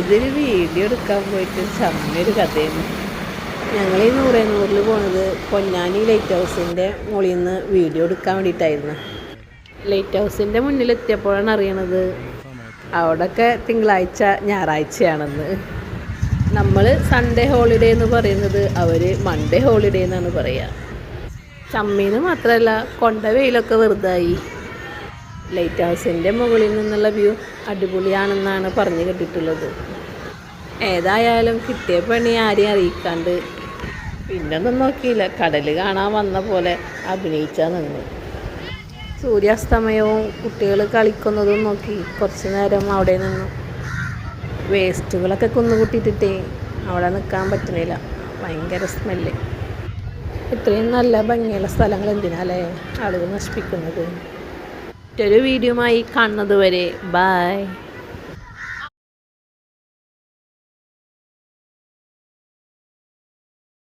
ഇതൊരു വീഡിയോ എടുക്കാൻ പോയിട്ട് ചമ്മയൊരു കഥയാണ്. ഞങ്ങൾ ഈ നൂറേ നൂറിൽ പോണത് പൊന്നാനി ലൈറ്റ് ഹൗസിന്റെ മുകളിൽ നിന്ന് വീഡിയോ എടുക്കാൻ വേണ്ടിയിട്ടായിരുന്നു. ലൈറ്റ് ഹൗസിന്റെ മുന്നിലെത്തിയപ്പോഴാണ് അറിയണത് അവിടെയൊക്കെ തിങ്കളാഴ്ച ഞായറാഴ്ചയാണെന്ന്. നമ്മൾ സൺഡേ ഹോളിഡേ എന്ന് പറയുന്നത് അവർ മൺഡേ ഹോളിഡേ എന്നാണ് പറയുക ചമ്മീന്ന് മാത്രമല്ല കൊണ്ട വെയിലൊക്കെ വെറുതായി. ലൈറ്റ് ഹൗസിന്റെ മുകളിൽ നിന്നുള്ള വ്യൂ അടിപൊളിയാണെന്നാണ് പറഞ്ഞു കേട്ടിട്ടുള്ളത്. ഏതായാലും കിട്ടിയ പണി ആരെയും അറിയിക്കാണ്ട്. പിന്നെ ഒന്നും നോക്കിയില്ല. കടൽ കാണാൻ വന്ന പോലെ അഭിനയിച്ചാൽ നിന്ന്. സൂര്യാസ്തമയവും കുട്ടികൾ കളിക്കുന്നതും നോക്കി കുറച്ച് നേരം അവിടെ നിന്നു. വേസ്റ്റുകളൊക്കെ കുന്നുകൂട്ടിയിട്ടിട്ടേ അവിടെ നിൽക്കാൻ പറ്റുന്നില്ല ഭയങ്കര സ്മെല്ല്. ഇത്രയും നല്ല ഭംഗിയുള്ള സ്ഥലങ്ങൾ എന്തിനാലേ ആളുകൾ നശിപ്പിക്കുന്നത്. മറ്റൊരു വീഡിയോയുമായി കാണുന്നത് വരെ ബായ്